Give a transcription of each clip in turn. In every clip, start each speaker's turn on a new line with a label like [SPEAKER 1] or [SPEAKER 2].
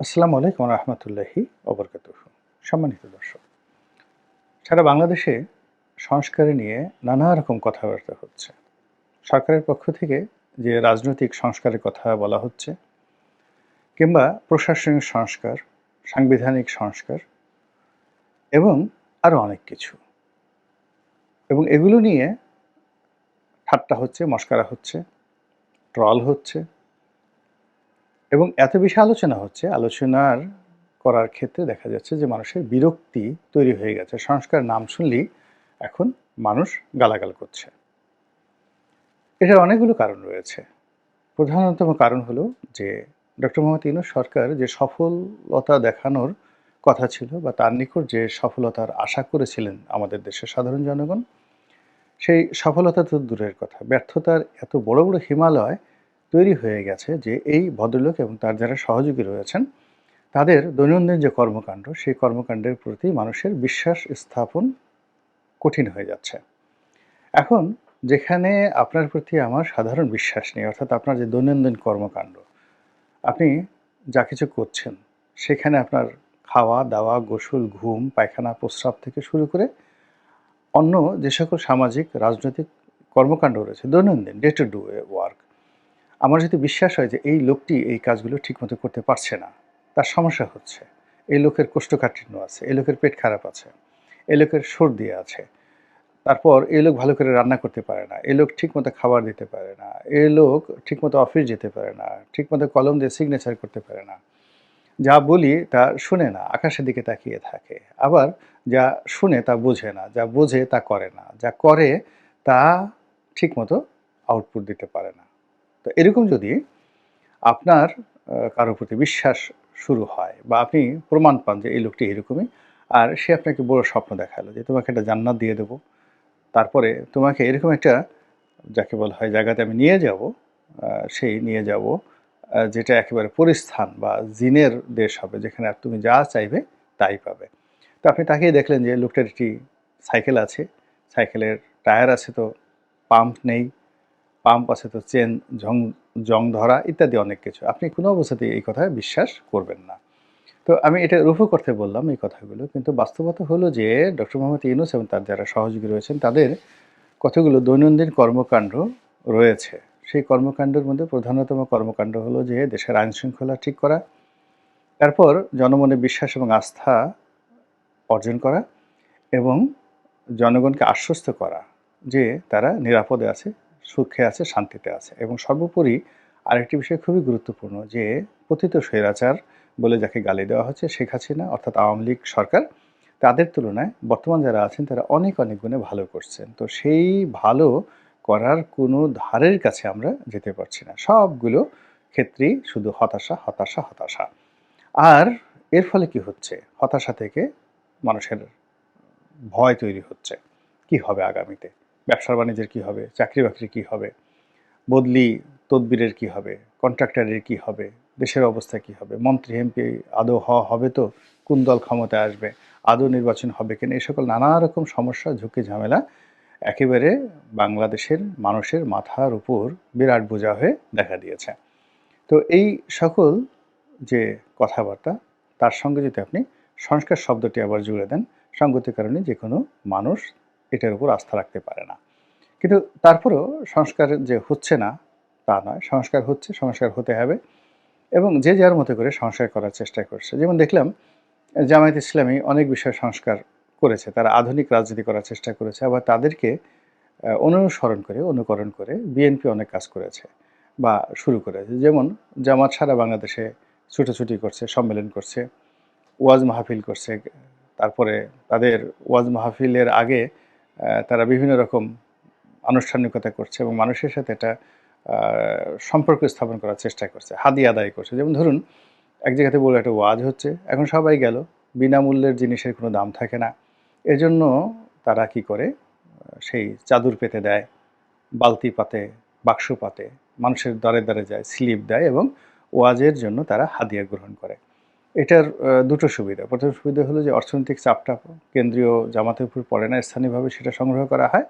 [SPEAKER 1] আসসালামু আলাইকুম রহমতুল্লাহি অবরকাত সম্মানিত দর্শক, সারা বাংলাদেশে সংস্কারে নিয়ে নানা রকম কথাবার্তা হচ্ছে। সরকারের পক্ষ থেকে যে রাজনৈতিক সংস্কারের কথা বলা হচ্ছে, কিংবা প্রশাসনিক সংস্কার, সাংবিধানিক সংস্কার, এবং আরও অনেক কিছু। এবং এগুলো নিয়ে ঠাট্টা হচ্ছে, মস্কারা হচ্ছে, ট্রল হচ্ছে এবং এত বেশি আলোচনা হচ্ছে, আলোচনার করার ক্ষেত্রে দেখা যাচ্ছে যে মানুষের বিরক্তি তৈরি হয়ে গেছে। সংস্কার নাম শুনলেই এখন মানুষ গালাগাল করছে। এটার অনেকগুলো কারণ রয়েছে। প্রধানতম কারণ হলো যে ডক্টর মোহাম্মদ ইউনুস সরকার যে সফলতা দেখানোর কথা ছিল বা তার নিকট যে সফলতার আশা করেছিলেন আমাদের দেশের সাধারণ জনগণ, সেই সফলতা তো দূরের কথা। ব্যর্থতার এত বড় বড় হিমালয় তৈরি হয়ে গেছে যে এই ভদ্রলোক এবং তার যারা সহযোগী রয়েছেন, তাদের দৈনন্দিন যে কর্মকাণ্ড, সেই কর্মকাণ্ডের প্রতি মানুষের বিশ্বাস স্থাপন কঠিন হয়ে যাচ্ছে। এখন যেখানে আপনার প্রতি আমার সাধারণ বিশ্বাস নেই, অর্থাৎ আপনার যে দৈনন্দিন কর্মকাণ্ড, আপনি যা কিছু করছেন, সেখানে আপনার খাওয়া, দাওয়া, গোসল, ঘুম, পায়খানা, প্রস্রাব থেকে শুরু করে অন্য যে সকল সামাজিক, রাজনৈতিক কর্মকাণ্ড রয়েছে, দৈনন্দিন ডে টু ডু ওয়ার্ক আমার যদি বিশ্বাস হয় যে এই লোকটি এই কাজগুলো ঠিকমতো করতে পারছে না, তার সমস্যা হচ্ছে। এই লোকের কোষ্ঠকাঠিন্য আছে, এই লোকের পেট খারাপ আছে, এই লোকের সর্দি আছে। তারপর এই লোক ভালো করে রান্না করতে পারে না, এই লোক ঠিকমতো খাবার দিতে পারে না, এই লোক ঠিকমতো অফিস যেতে পারে না, ঠিকমতো কলম দিয়ে সিগনেচার করতে পারে না। যা বলি তা শুনে না, আকাশের দিকে তাকিয়ে থাকে। আবার যা শুনে তা বোঝে না, যা বোঝে তা করে না, যা করে তা ঠিকমতো আউটপুট দিতে পারে না। তো এরকম যদি আপনার কারোর প্রতি বিশ্বাস শুরু হয় বা আপনি প্রমাণ পান যে এই লোকটি এরকমই, আর সে আপনাকে বড় স্বপ্ন দেখাল যে তোমাকে একটা জান্নাত দিয়ে দেবো, তারপরে তোমাকে এরকম একটা যাকে বলা হয় জায়গাতে আমি নিয়ে যাব সেই নিয়ে যাব যেটা একেবারে পরিস্থান বা জিনের দেশ হবে, যেখানে আর তুমি যা চাইবে তাই পাবে। তো আপনি তাকিয়ে দেখলেন যে লোকটার একটি সাইকেল আছে, সাইকেলের টায়ার আছে তো, পাম্প নেই পাম্প আছে তো, চেন, জং জং ধরা ইত্যাদি অনেক কিছু। আপনি কোনো অবস্থাতেই এই কথায় বিশ্বাস করবেন না। তো আমি এটা রুফু করতে বললাম এই কথাগুলো, কিন্তু বাস্তবতা হলো যে ডক্টর মোহাম্মদ ইউনুস এবং তার যারা সহযোগী রয়েছেন, তাদের কতগুলো দৈনন্দিন কর্মকাণ্ড রয়েছে। সেই কর্মকাণ্ডের মধ্যে প্রধানতম কর্মকাণ্ড হলো যে দেশের আইন শৃঙ্খলা ঠিক করা, তারপর জনমনে বিশ্বাস এবং আস্থা অর্জন করা এবং জনগণকে আশ্বস্ত করা যে তারা নিরাপদে আছে সুখে আছে, শান্তিতে আছে। এবং সর্বোপরি আরেকটি বিষয় খুবই গুরুত্বপূর্ণ যে পতিত স্বৈরাচার বলে যাকে গালি দেওয়া হচ্ছে, শেখ হাসিনা অর্থাৎ আওয়ামী লীগ সরকার, তাদের তুলনায় বর্তমান যারা আছেন, তারা অনেক অনেক গুণে ভালো করছেন। তো সেই ভালো করার কোনো ধারের কাছে আমরা যেতে পারছি না। সবগুলো ক্ষেত্রেই শুধু হতাশা হতাশা হতাশা। আর এর ফলে কি হচ্ছে? হতাশা থেকে মানুষের ভয় তৈরি হচ্ছে। কি হবে আগামীতে? ব্যবসা বাণিজ্যের কী হবে? চাকরি বাকরি কী হবে? বদলি তদবিরের কী হবে? কন্ট্রাক্টরের কী হবে? দেশের অবস্থা কী হবে? মন্ত্রী, এমপি আদৌ হওয়া হবে তো? কোন দল ক্ষমতায় আসবে? আদৌ নির্বাচন হবে কিনা? এই সকল নানা রকম সমস্যা, ঝুঁকি, ঝামেলা একেবারে বাংলাদেশের মানুষের মাথার উপর বিরাট বোঝা হয়ে দেখা দিয়েছে। তো এই সকল যে কথাবার্তা, তার সঙ্গে যদি আপনি সংস্কার শব্দটি আবার জুড়ে দেন সঙ্গতির কারণে যে কোনো মানুষ এটার উপর আস্থা রাখতে পারে না। কিন্তু তারপরেও সংস্কার যে হচ্ছে না, তা নয়। সংস্কার হচ্ছে, সংস্কার হতে হবে এবং যে যার মতো করে সংস্কার করার চেষ্টা করছে। যেমন দেখলাম, জামায়াত ইসলামী অনেক বিষয় সংস্কার করেছে। তারা আধুনিক রাজনীতি করার চেষ্টা করেছে, আবার তাদেরকে অনুসরণ করে, অনুকরণ করে বিএনপি অনেক কাজ করেছে বা শুরু করেছে। যেমন জামাত সারা বাংলাদেশে ছুটোছুটি করছে, সম্মেলন করছে, ওয়াজ মাহফিল করছে। তারপরে তাদের ওয়াজ মাহফিলের আগে তারা বিভিন্ন রকম আনুষ্ঠানিকতা করছে এবং মানুষের সাথে এটা সম্পর্ক স্থাপন করার চেষ্টা করছে হাদি আদায় করছে। যেমন ধরুন, এক জায়গাতে বলে একটা ওয়াজ হচ্ছে, এখন সবাই গেল, বিনামূল্যের জিনিসের কোনো দাম থাকে না। এজন্য তারা কি করে, সেই চাদর পেতে দেয়, বালতি পাতে, বাক্স পাতে, মানুষের দ্বারে দ্বারে যায়, স্লিপ দেয় এবং ওয়াজের জন্য তারা হাদিয়া গ্রহণ করে। এটার দুটো সুবিধা। প্রথম সুবিধা হলো যে অর্থনৈতিক চাপটা কেন্দ্রীয় জামাতের উপর পড়ে না, স্থানীয়ভাবে সেটা সংগ্রহ করা হয়।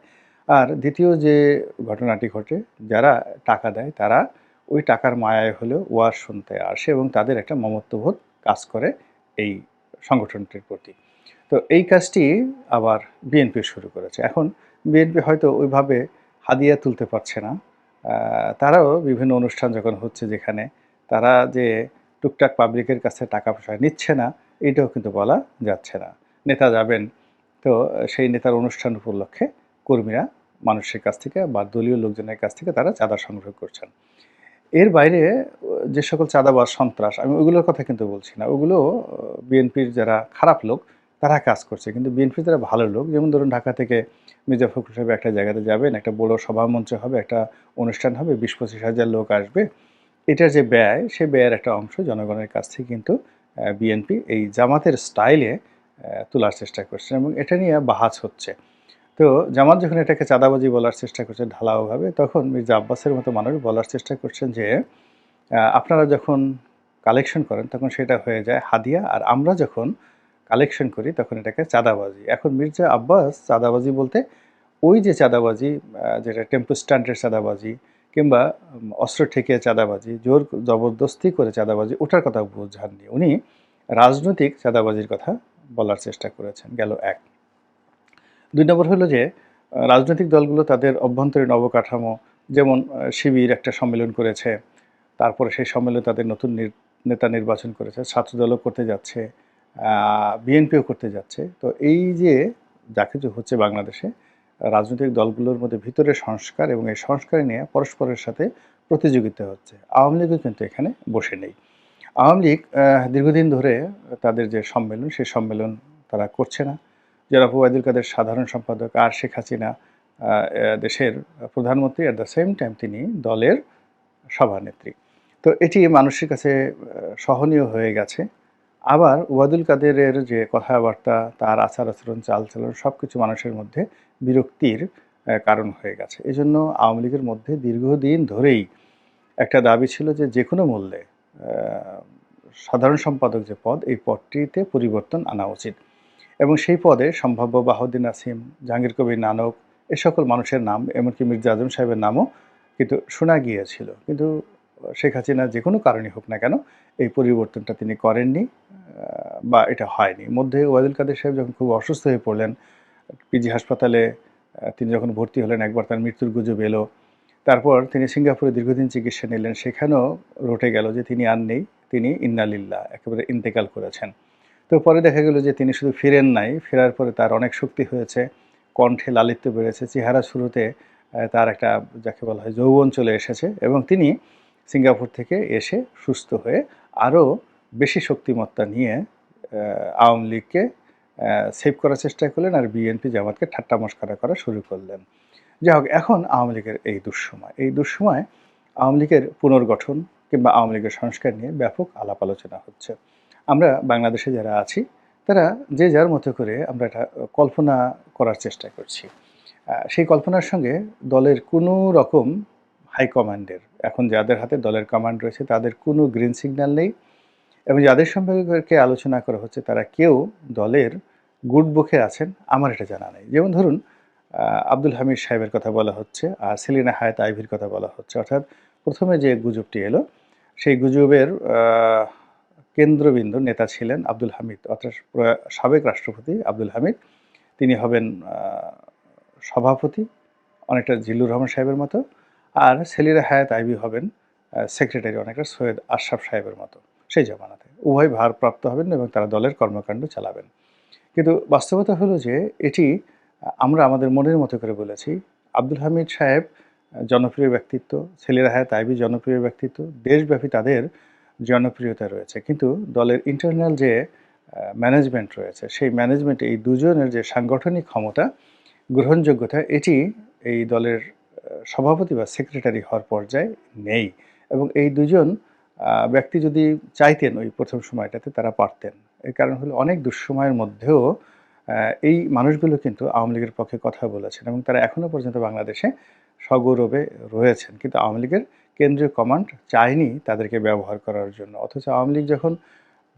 [SPEAKER 1] আর দ্বিতীয় যে ঘটনাটি ঘটে, যারা টাকা দেয় তারা ওই টাকার মায়ায় হলেও ওয়াজ শুনতে আসে এবং তাদের একটা মমত্ববোধ কাজ করে এই সংগঠনটির প্রতি। তো এই কাজটি আবার বিএনপি শুরু করেছে। এখন বিএনপি হয়তো ওইভাবে হাদিয়া তুলতে পারছে না। তারাও বিভিন্ন অনুষ্ঠান যখন হচ্ছে যেখানে, তারা যে টুকটাক পাবলিকের কাছে টাকা পয়সা নিচ্ছে না, এটাও কিন্তু বলা যাচ্ছে না। নেতা যাবেন, তো সেই নেতার অনুষ্ঠান উপলক্ষে কর্মীরা মানুষের কাছ থেকে বা দলীয় লোকজনের কাছ থেকে তারা চাঁদা সংগ্রহ করছেন। এর বাইরে যে সকল চাঁদাবাজ সন্ত্রাস, আমি ওইগুলোর কথা কিন্তু বলছি না। ওগুলো বিএনপির যারা খারাপ লোক, তারা কাজ করছে। কিন্তু বিএনপির যারা ভালো লোক, যেমন ধরুন ঢাকা থেকে মির্জা ফখরুল সাহেব একটা জায়গাতে যাবেন, একটা বড় সভামঞ্চ হবে, একটা অনুষ্ঠান হবে, বিশ পঁচিশ হাজার লোক আসবে। এটার যে ব্যয়, সে ব্যয়ের একটা অংশ জনগণের কাছ থেকে কিন্তু বিএনপি এই জামাতের স্টাইলে তোলার চেষ্টা করছে এবং এটা নিয়ে বাহাজ হচ্ছে। তো জামাত যখন এটাকে চাঁদাবাজি বলার চেষ্টা করছে ঢালাওভাবে, তখন মির্জা আব্বাসের মতো মানুষ বলার চেষ্টা করছেন যে আপনারা যখন কালেকশন করেন, তখন সেটা হয়ে যায় হাদিয়া আর আমরা যখন কালেকশন করি, তখন এটাকে চাঁদাবাজি। এখন মির্জা আব্বাস চাঁদাবাজি বলতে ওই যে চাঁদাবাজি যেটা টেম্পো স্ট্যান্ডের চাঁদাবাজি কিংবা অস্ত্র ঠেকিয়ে চাঁদাবাজি, জোর জবরদস্তি করে চাঁদাবাজি, ওটার কথা বোঝাননি। উনি রাজনৈতিক চাঁদাবাজির কথা বলার চেষ্টা করেছেন। গেল এক। দুই নম্বর হলো যে, রাজনৈতিক দলগুলো তাদের অভ্যন্তরীণ অবকাঠামো, যেমন শিবির একটা সম্মেলন করেছে, তারপরে সেই সম্মেলনে তাদের নতুন নেতা নির্বাচন করেছে, ছাত্রদলও করতে যাচ্ছে বিএনপিও করতে যাচ্ছে। তো এই যে, যা কিছু হচ্ছে বাংলাদেশে রাজনৈতিক দলগুলোর মধ্যে ভিতরে সংস্কার এবং এই সংস্কার নিয়ে পরস্পরের সাথে প্রতিযোগিতা হচ্ছে। আওয়ামী লীগও কিন্তু এখানে বসে নেই। আওয়ামী লীগ দীর্ঘদিন ধরে তাদের যে সম্মেলন, সেই সম্মেলন তারা করছে না। যারা ওবায়দুল কাদের সাধারণ সম্পাদক, আর শেখ হাসিনা দেশের প্রধানমন্ত্রী অ্যাট দ্য সেম টাইম তিনি দলের সভানেত্রী। তো এটি মানুষের কাছে সহনীয় হয়ে গেছে। আবার ওবায়দুল কাদেরের যে কথাবার্তা, তার আচার আচরণ চালচলন সব কিছু মানুষের মধ্যে বিরক্তির কারণ হয়ে গেছে। এই জন্য আওয়ামী লীগের মধ্যে দীর্ঘদিন ধরেই একটা দাবি ছিল যে যে কোনো মূল্যে সাধারণ সম্পাদক যে পদ, এই পদটিতে পরিবর্তন আনা উচিত। এবং সেই পদে সম্ভাব্য বাহুদ্দিন আসিম জাহাঙ্গীর কবির নানক, এ সকল মানুষের নাম, এমনকি মির্জা আজম সাহেবের নামও কিন্তু শোনা গিয়েছিল। কিন্তু শেখ হাসিনা যে কোনো কারণে হোক না কেন এই পরিবর্তনটা তিনি করেননি বা এটা হয়নি। মধ্যে ওয়াদুল কাদের সাহেব যখন খুব অসুস্থ হয়ে পড়লেন পিজি হাসপাতালে তিনি যখন ভর্তি হলেন, একবার তার মৃত্যুর গুজব এলো। তারপর তিনি সিঙ্গাপুরে দীর্ঘদিন চিকিৎসা নিলেন। সেখানেও রটে গেল যে তিনি আর নেই, তিনি ইন্নালিল্লাহ একেবারে ইন্তেকাল করেছেন। তো পরে দেখা গেল যে তিনি শুধু ফিরেন নাই, ফেরার পরে তার অনেক শক্তি হয়েছে, কণ্ঠে লালিত্য বেড়েছে, চেহারা শুরুতে তার একটা যাকে বলা হয় যৌবন চলে এসেছে এবং তিনি সিঙ্গাপুর থেকে এসে সুস্থ হয়ে আরও বেশি শক্তিমত্তা নিয়ে আওয়ামী লীগকে সেভ করার চেষ্টা করলেন আর বিএনপি জামাতকে ঠাট্টা মস্করা করা শুরু করলেন। যাই হোক, এখন আওয়ামী লীগের এই দুঃসময় এই দুঃসময় আওয়ামী লীগের পুনর্গঠন কিংবা আওয়ামী লীগের সংস্কার নিয়ে ব্যাপক আলাপ আলোচনা হচ্ছে। আমরা বাংলাদেশে যারা আছি, তারা যে যার মতো করে আমরা এটা কল্পনা করার চেষ্টা করছি। সেই কল্পনার সঙ্গে দলের কোনো রকম হাইকমান্ডের এখন যাদের হাতে দলের কমান্ড রয়েছে, তাদের কোনো গ্রিন সিগন্যাল নেই। এবং যাদের সম্পর্কে আলোচনা করা হচ্ছে, তারা কেউ দলের গুড বুকে আছেন, আমার এটা জানা নেই। যেমন ধরুন আব্দুল হামিদ সাহেবের কথা বলা হচ্ছে, আর সেলিনা হায়াত আইভির কথা বলা হচ্ছে। অর্থাৎ প্রথমে যে গুজবটি এলো, সেই গুজবের কেন্দ্রবিন্দু নেতা ছিলেন আব্দুল হামিদ, অর্থাৎ সাবেক রাষ্ট্রপতি আব্দুল হামিদ। তিনি হবেন সভাপতি অনেকটা জিল্লুর রহমান সাহেবের মতো, আর সেলিনা হায়াত আইভি হবেন সেক্রেটারি অনেকটা সৈয়দ আশরাফ সাহেবের মতো। সেই জমানাতে। উভয় ভারপ্রাপ্ত হবেন এবং তারা দলের কর্মকাণ্ড চালাবেন। কিন্তু বাস্তবতা হলো যে, এটি আমরা আমাদের মনের মতো করে বলেছি। আব্দুল হামিদ সাহেব জনপ্রিয় ব্যক্তিত্ব ছেলেরা হায়াত আইবি জনপ্রিয় ব্যক্তিত্ব, দেশব্যাপী তাদের জনপ্রিয়তা রয়েছে। কিন্তু দলের ইন্টারনাল যে ম্যানেজমেন্ট রয়েছে, সেই ম্যানেজমেন্টে এই দুজনের যে সাংগঠনিক ক্ষমতা, গ্রহণযোগ্যতা, এটি এই দলের সভাপতি বা সেক্রেটারি হওয়ার পর্যায়ে নেই। এবং এই দুজন ব্যক্তি যদি চাইতেন ওই প্রথম সময়টাতে, তারা পারতেন। এর কারণ হলো অনেক দুঃসময়ের মধ্যেও এই মানুষগুলো কিন্তু আওয়ামী লীগের পক্ষে কথা বলেছেন এবং তারা এখনও পর্যন্ত বাংলাদেশে সগৌরবে রয়েছেন। কিন্তু আওয়ামী লীগের কেন্দ্রীয় কমান্ড চায়নি তাদেরকে ব্যবহার করার জন্য। অথচ আওয়ামী লীগ যখন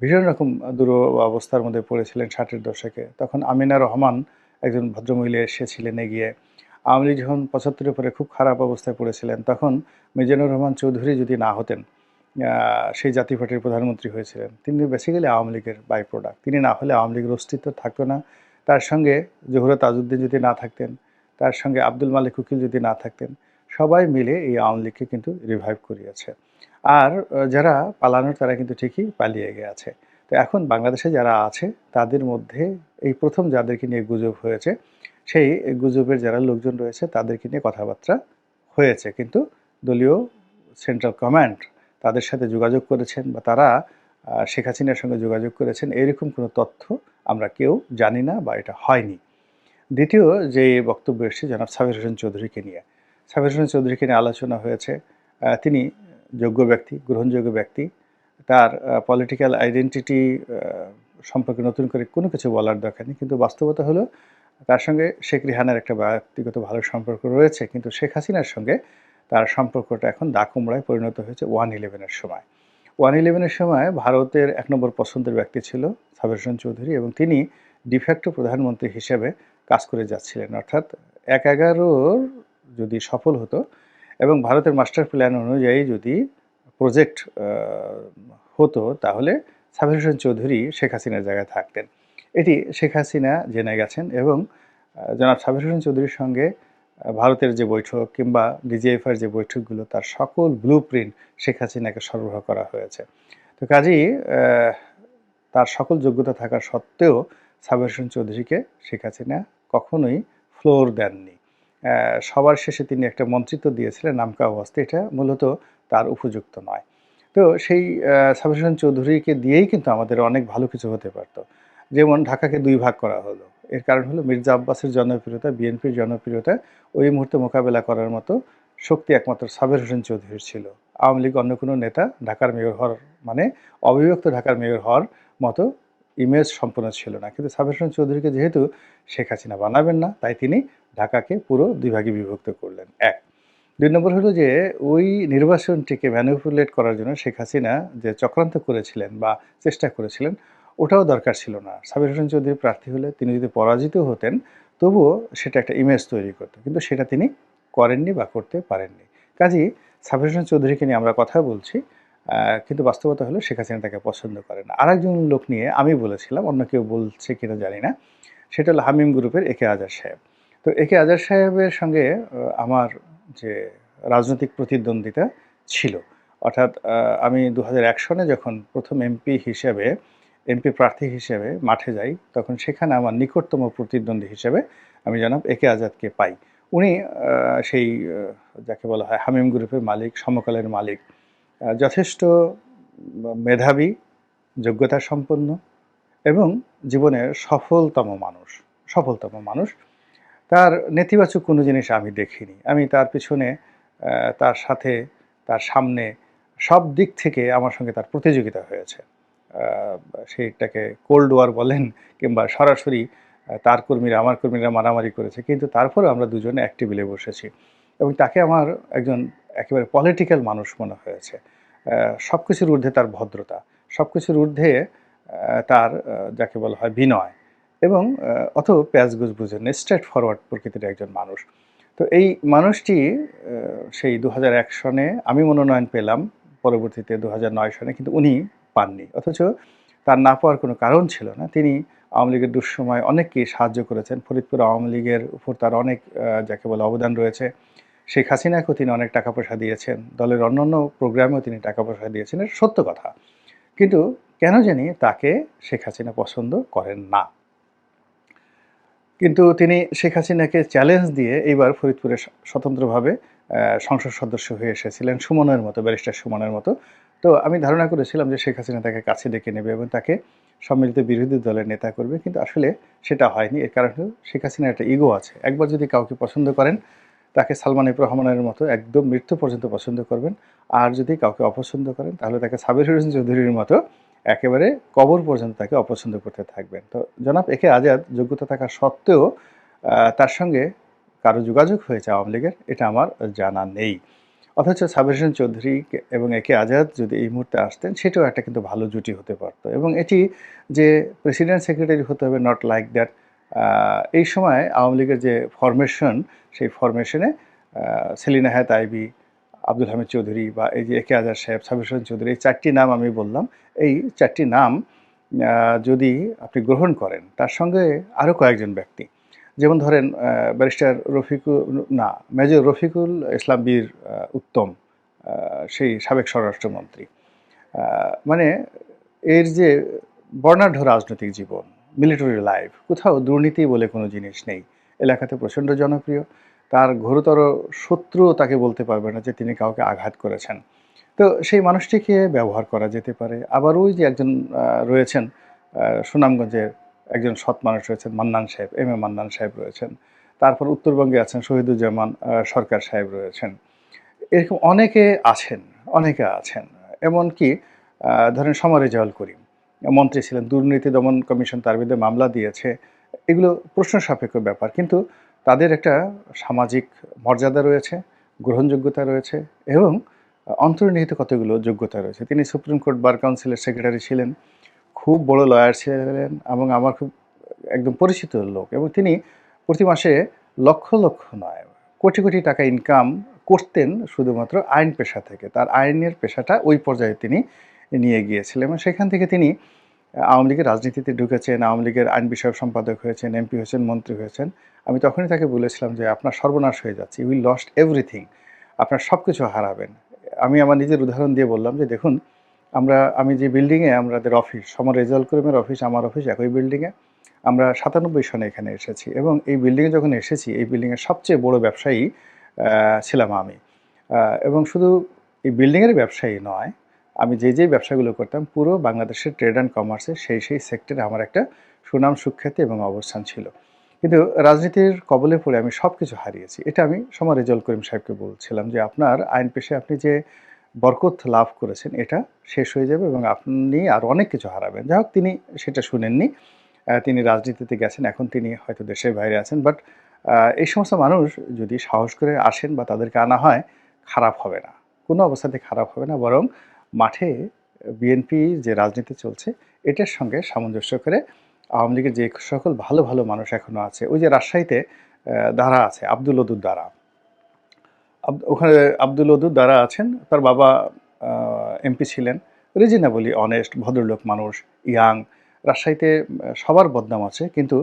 [SPEAKER 1] ভীষণ রকম দূর অবস্থার মধ্যে পড়েছিলেন ষাটের দশকে, তখন আমিনা রহমান একজন ভদ্রমহিলা এসেছিলেন এগিয়ে। আওয়ামী লীগ যখন পঁচাত্তরের পরে খুব খারাপ অবস্থায় পড়েছিলেন, তখন মিজানুর রহমান চৌধুরী যদি না হতেন সেই জাতীয় পার্টির প্রধানমন্ত্রী হয়েছিলেন। তিনি বেসিক্যালি আওয়ামী লীগের বাই প্রোডাক্ট তিনি না হলে আওয়ামী লীগের অস্তিত্ব থাকতো না। তার সঙ্গে জহুরা তাজউদ্দিন যদি না থাকতেন, তার সঙ্গে আব্দুল মালিক উকিল যদি না থাকতেন, সবাই মিলে এই আওয়ামী লীগকে কিন্তু রিভাইভ করিয়েছে। আর যারা পালানোর, তারা কিন্তু ঠিকই পালিয়ে গেছে। তো এখন বাংলাদেশে যারা আছে, তাদের মধ্যে এই প্রথম যাদেরকে নিয়ে গুজব হয়েছে, সেই গুজবের যারা লোকজন রয়েছে, তাদেরকে নিয়ে কথাবার্তা হয়েছে। কিন্তু দলীয় সেন্ট্রাল কমান্ড তাদের সাথে যোগাযোগ করেছেন বা তারা শেখ হাসিনার সঙ্গে যোগাযোগ করেছেন, এরকম কোনো তথ্য আমরা কেউ জানি না বা এটা হয়নি। দ্বিতীয় যে বক্তব্য এসেছে জনাব সাবির হোসেন চৌধুরীকে নিয়ে। সাবির হোসেন চৌধুরীকে নিয়ে আলোচনা হয়েছে। তিনি যোগ্য ব্যক্তি, গ্রহণযোগ্য ব্যক্তি। তার পলিটিক্যাল আইডেন্টিটি সম্পর্কে নতুন করে কোনো কিছু বলার দরকার নেই। কিন্তু বাস্তবতা হলো, তার সঙ্গে শেখ রিহানার একটা ব্যক্তিগত ভালো সম্পর্ক রয়েছে। কিন্তু শেখ হাসিনার সঙ্গে তার সম্পর্কটা এখন দাকুমড়ায় পরিণত হয়েছে ওয়ান ইলেভেনের সময়। ওয়ান ইলেভেনের সময় ভারতের এক নম্বর পছন্দের ব্যক্তি ছিল সাবির হোসেন চৌধুরী এবং তিনি ডিফ্যাক্টো প্রধানমন্ত্রী হিসেবে কাজ করে যাচ্ছিলেন। অর্থাৎ এক এগারোর যদি সফল হতো এবং ভারতের মাস্টার প্ল্যান অনুযায়ী যদি প্রজেক্ট হতো তাহলে সাবির হোসেন চৌধুরী শেখ হাসিনার জায়গায় থাকতেন। এটি শেখ হাসিনা জেনে গেছেন এবং জনাব সাবির হোসেন চৌধুরীর সঙ্গে ভারতের যে বৈঠক কিংবা ডিজিএফআর যে বৈঠকগুলো, তার সকল ব্লু প্রিন্ট শেখ হাসিনাকে সরবরাহ করা হয়েছে। তো কাজেই তার সকল যোগ্যতা থাকা সত্ত্বেও সাবির হোসেন চৌধুরীকে শেখ হাসিনা কখনোই ফ্লোর দেননি। সবার শেষে তিনি একটা মন্ত্রিত্ব দিয়েছিলেন নামকা অবস্থা এটা মূলত তার উপযুক্ত নয়। তো সেই সাবির হোসেন চৌধুরীকে দিয়েই কিন্তু আমাদের অনেক ভালো কিছু হতে পারতো। যেমন ঢাকাকে দুই ভাগ করা হলো। এর কারণ হলো মির্জা আব্বাসের জনপ্রিয়তা, বিএনপির জনপ্রিয়তা, ওই মুহূর্তে মোকাবেলা করার মতো শক্তি একমাত্র সাবের হোসেন চৌধুরীর ছিল। আওয়ামী লীগ অন্য কোনো নেতা ঢাকার মেয়র হওয়ার মানে অবিভক্ত ঢাকার মেয়র হওয়ার মতো ইমেজ সম্পন্ন ছিল না। কিন্তু সাবের হোসেন চৌধুরীকে যেহেতু শেখ হাসিনা বানাবেন না, তাই তিনি ঢাকাকে পুরো দুই ভাগে বিভক্ত করলেন। এক, দুই নম্বর হলো যে ওই নির্বাচনটিকে ম্যানিপুলেট করার জন্য শেখ হাসিনা যে চক্রান্ত করেছিলেন বা চেষ্টা করেছিলেন ওটাও দরকার ছিল না। সাবির হোসেন চৌধুরী প্রার্থী হলে তিনি যদি পরাজিত হতেন, তবুও সেটা একটা ইমেজ তৈরি করতো। কিন্তু সেটা তিনি করেননি বা করতে পারেননি। কাজেই সাবির হোসেন চৌধুরীকে নিয়ে আমরা কথা বলছি কিন্তু বাস্তবতা হলো শেখ হাসিনা তাকে পছন্দ করে না। আরেকজন লোক নিয়ে আমি বলেছিলাম, অন্য কেউ বলছে কিনা জানি না, সেটা হলো হামিম গ্রুপের একে আজার সাহেব। তো একে আজার সাহেবের সঙ্গে আমার যে রাজনৈতিক প্রতিদ্বন্দ্বিতা ছিল, অর্থাৎ আমি দু সনে যখন প্রথম এমপি হিসেবে এমপি প্রার্থী হিসেবে মাঠে যাই, তখন সেখানে আমার নিকটতম প্রতিদ্বন্দ্বী হিসেবে আমি জনাব একে আজাদকে পাই। উনি সেই যাকে বলা হয় হামিম গ্রুপের মালিক, সমকালের মালিক। যথেষ্ট মেধাবী যোগ্যতা সম্পন্ন এবং জীবনের সফলতম মানুষ সফলতম মানুষ। তার নেতিবাচক কোনো জিনিস আমি দেখিনি। আমি তার পিছনে তার সাথে, তার সামনে সব দিক থেকে আমার সঙ্গে তার প্রতিযোগিতা হয়েছে। আহ, সেইটাকে কোল্ড ওয়ার বলেন কিংবা সরাসরি তার কর্মীরা আমার কর্মীরা মারামারি করেছে। কিন্তু তারপরেও আমরা দুজনে এক টেবিলে বসেছি। এবং তাকে আমার একজন একেবারে পলিটিক্যাল মানুষ মনে হয়েছে। সব কিছুর ঊর্ধ্বে তার ভদ্রতা সব কিছুর ঊর্ধ্বে তার যাকে বলা হয় বিনয় এবং অত প্যাজগুজ বুঝেন স্ট্রেট ফরওয়ার্ড প্রকৃতির একজন মানুষ। তো এই মানুষটি সেই দু সনে আমি মনোনয়ন পেলাম পরবর্তীতে দু সনে কিন্তু উনি পাননি। অথচ তার না পাওয়ার কোনো কারণ ছিল না। তিনি আওয়ামী লীগের দুঃসময় অনেককে সাহায্য করেছেন। ফরিদপুর আওয়ামী লীগের উপর তার অনেক যাকে বলে অবদান রয়েছে। শেখ হাসিনাকেও তিনি অনেক টাকা পয়সা দিয়েছেন। দলের অন্যান্য প্রোগ্রামেও তিনি টাকা পয়সা দিয়েছেন। এটা সত্য কথা। কিন্তু কেন জানি তাকে শেখ হাসিনা পছন্দ করেন না। কিন্তু তিনি শেখ হাসিনাকে চ্যালেঞ্জ দিয়ে এইবার ফরিদপুরে স্বতন্ত্রভাবে সংসদ সদস্য হয়ে এসেছিলেন, সুমনের মতো, ব্যারিস্টার সুমনের মতো। তো আমি ধারণা করেছিলাম যে শেখ হাসিনা তাকে কাছে ডেকে নেবে এবং তাকে সম্মিলিত বিরোধী দলের নেতা করবে, কিন্তু আসলে সেটা হয়নি। এর কারণ হলো শেখ হাসিনার একটা ইগো আছে। একবার যদি কাউকে পছন্দ করেন, তাকে সালমান ইব রহমানের মতো একদম মৃত্যু পর্যন্ত পছন্দ করবেন। আর যদি কাউকে অপছন্দ করেন, তাহলে তাকে সাবির হোসেন চৌধুরীর মতো একেবারে কবর পর্যন্ত তাকে অপছন্দ করতে থাকবেন। তো জনাব, একে আজাদ যোগ্যতা থাকা সত্ত্বেও তার সঙ্গে কারও যোগাযোগ হয়েছে আওয়ামী লীগের, এটা আমার জানা নেই। অথচ সাবির হোসেন চৌধুরী এবং একে আজাদ যদি এই মুহূর্তে আসতেন, সেটাও একটা কিন্তু ভালো জুটি হতে পারতো। এবং এটি যে প্রেসিডেন্ট সেক্রেটারি হতে হবে নট লাইক দ্যাট এই সময় আওয়ামী লীগের যে ফরমেশন সেই ফরমেশনে সেলিনা হায়াত আইবি, আব্দুল হামিদ চৌধুরী বা এই যে একে আজাদ সাহেব সাবির হোসেন চৌধুরী, এই চারটি নাম আমি বললাম। এই চারটি নাম যদি আপনি গ্রহণ করেন, তার সঙ্গে আরও কয়েকজন ব্যক্তি যেমন ধরেন ব্যারিস্টার রফিকুল, না, মেজর রফিকুল ইসলাম বীর উত্তম সেই সাবেক স্বরাষ্ট্রমন্ত্রী। মানে এর যে বর্ণাঢ্য রাজনৈতিক জীবন, মিলিটারি লাইফ, কোথাও দুর্নীতি বলে কোনো জিনিস নেই, এলাকাতে প্রচণ্ড জনপ্রিয়, তার ঘোরতর শত্রু তাকে বলতে পারবে না যে তিনি কাউকে আঘাত করেছেন। তো সেই মানুষটিকে ব্যবহার করা যেতে পারে। আবার ওই যে একজন রয়েছেন সুনামগঞ্জের একজন সৎ মানুষ রয়েছেন, মান্নান সাহেব, এম এ মান্নান সাহেব রয়েছেন। তারপর উত্তরবঙ্গে আছেন শহীদুজ্জামান সরকার সাহেব রয়েছেন। এরকম অনেকে আছেন অনেকে আছেন। এমনকি ধরেন সমরে জল করিম, মন্ত্রী ছিলেন, দুর্নীতি দমন কমিশন তার বিরুদ্ধে মামলা দিয়েছে। এগুলো প্রশ্ন সাপেক্ষ ব্যাপার, কিন্তু তাদের একটা সামাজিক মর্যাদা রয়েছে, গ্রহণযোগ্যতা রয়েছে এবং অন্তর্নিহিত কতগুলো যোগ্যতা রয়েছে। তিনি সুপ্রিম কোর্ট বার কাউন্সিলের সেক্রেটারি ছিলেন খুব বড় লয়ার ছিলেন এবং আমার খুব একদম পরিচিত লোক এবং তিনি প্রতি মাসে লক্ষ লক্ষ নয়, কোটি কোটি টাকা ইনকাম করতেন শুধুমাত্র আইন পেশা থেকে। তার আইনের পেশাটা ওই পর্যায়ে তিনি নিয়ে গিয়েছিলেন এবং সেখান থেকে তিনি আওয়ামী লীগের রাজনীতিতে ঢুকেছেন, আওয়ামী লীগের আইন বিষয়ক সম্পাদক হয়েছেন, এমপি হয়েছেন, মন্ত্রী হয়েছেন। আমি তখনই তাকে বলেছিলাম যে, আপনার সর্বনাশ হয়ে যাচ্ছে উইল লস্ট এভরিথিং আপনার সব কিছু হারাবেন। আমি আমার নিজের উদাহরণ দিয়ে বললাম যে, দেখুন আমরা, আমি যে বিল্ডিংয়ে আমাদের অফিস সমর রেজাল্ট করিমের অফিস আমার অফিস একই বিল্ডিংয়ে আমরা সাতানব্বই সনে এখানে এসেছি এবং এই বিল্ডিংয়ে যখন এসেছি, এই বিল্ডিংয়ের সবচেয়ে বড় ব্যবসায়ী ছিলাম আমি। এবং শুধু এই বিল্ডিংয়ের ব্যবসায়ী নয়, আমি যে যে ব্যবসাগুলো করতাম, পুরো বাংলাদেশের ট্রেড অ্যান্ড কমার্সে সেই সেই সেক্টরে আমার একটা সুনাম, সুখ্যাতি এবং অবস্থান ছিল। কিন্তু রাজনীতির কবলে পড়ে আমি সব কিছু হারিয়েছি। এটা আমি সমর রেজল করিম সাহেবকে বলছিলাম যে, আপনার আইন পেশে আপনি যে বরকত লাভ করেছেন, এটা শেষ হয়ে যাবে এবং আপনি আর অনেক কিছু হারাবেন। যাই হোক, তিনি সেটা শুনেননি। তিনি রাজনীতিতে গেছেন, এখন তিনি হয়তো দেশের বাইরে আছেন। বাট এই সমস্ত মানুষ যদি সাহস করে আসেন বা তাদেরকে আনা হয়, খারাপ হবে না। কোনো অবস্থাতে খারাপ হবে না, বরং মাঠে বিএনপি যে রাজনীতি চলছে, এটার সঙ্গে সামঞ্জস্য করে আওয়ামী লীগের যে সকল ভালো ভালো মানুষ এখনও আছে, ওই যে রাজশাহীতে দারা আছে, আব্দুল ওদুদ দারা আব- ওখানে আব্দুল ওদুদ দারা আছেন। তার বাবা এমপি ছিলেন। রিজনেবলি অনেস্ট ভদ্রলোক মানুষ ইয়াং রাজশাহীতে সবার বদনাম আছে। কিন্তু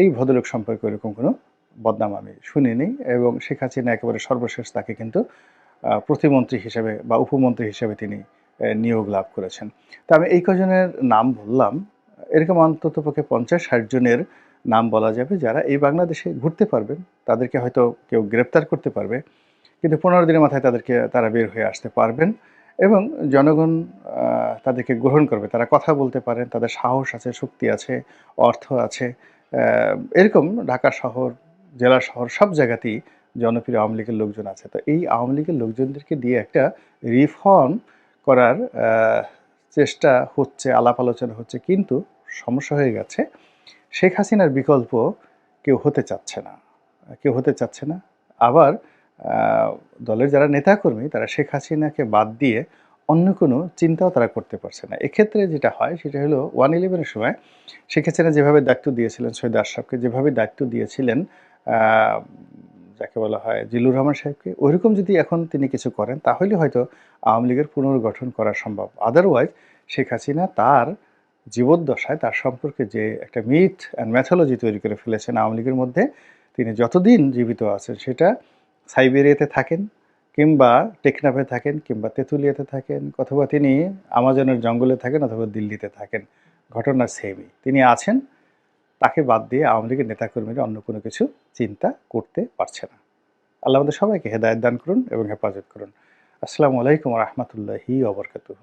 [SPEAKER 1] এই ভদ্রলোক সম্পর্কে এরকম কোনো বদনাম আমি শুনিনি এবং শেখ হাসিনা একেবারে সর্বশেষ তাকে কিন্তু প্রতিমন্ত্রী হিসেবে বা উপমন্ত্রী হিসেবে তিনি নিয়োগ লাভ করেছেন। তা আমি এই কজনের নাম বললাম। এরকম অন্তত পক্ষে পঞ্চাশ ষাট জনের নাম বলা যাবে যারা এই বাংলাদেশে ঘুরতে পারবেন। তাদেরকে হয়তো কেউ গ্রেপ্তার করতে পারবে। কিন্তু পনেরো দিনের মাথায় তাদেরকে তারা বের হয়ে আসতে পারবেন এবং জনগণ তাদেরকে গ্রহণ করবে। তারা কথা বলতে পারেন, তাদের সাহস আছে, শক্তি আছে, অর্থ আছে। এরকম ঢাকা শহর, জেলা শহর সব জায়গাতেই জনপ্রিয় আওয়ামী লীগের লোকজন আছে। তো এই আওয়ামী লীগের লোকজনদেরকে দিয়ে একটা রিফর্ম করার চেষ্টা হচ্ছে, আলাপ আলোচনা হচ্ছে। কিন্তু সমস্যা হয়ে গেছে, শেখ হাসিনার বিকল্প কেউ হতে চাচ্ছে না। কেউ হতে চাচ্ছে না। আবার দলের যারা নেতাকর্মী, তারা শেখ হাসিনাকে বাদ দিয়ে অন্য কোনো চিন্তাও তারা করতে পারছে না। এক্ষেত্রে যেটা হয়, সেটা হলো ওয়ান ইলেভেনের সময় শেখ হাসিনা যেভাবে দায়িত্ব দিয়েছিলেন, সৈয়দ আশরাফকে যেভাবে দায়িত্ব দিয়েছিলেন যাকে বলা হয় জিল্লুর রহমান সাহেবকে, ওইরকম যদি এখন তিনি কিছু করেন, তাহলে হয়তো আওয়ামী লীগের পুনর্গঠন করা সম্ভব। আদারওয়াইজ শেখ হাসিনা তার জীবদ্দশায়, তার সম্পর্কে যে একটা মিথ অ্যান্ড ম্যাথোলজি তৈরি করে ফেলেছেন আওয়ামী লীগের মধ্যে, তিনি যতদিন জীবিত আছেন, সেটা সাইবেরিয়াতে থাকেন কিংবা টেকনাফে থাকেন কিংবা তেঁতুলিয়াতে থাকেন অথবা তিনি আমাজনের জঙ্গলে থাকেন অথবা দিল্লিতে থাকেন, ঘটনা সেমই তিনি আছেন, তাকে বাদ দিয়ে আওয়ামী লীগের নেতাকর্মীরা অন্য কোনো কিছু চিন্তা করতে পারছে না। আল্লাহ আমাদের সবাইকে হেদায়ত দান করুন এবং হেফাজত করুন। আসসালামু আলাইকুম রহমতুল্লাহি ওবরকাতুহ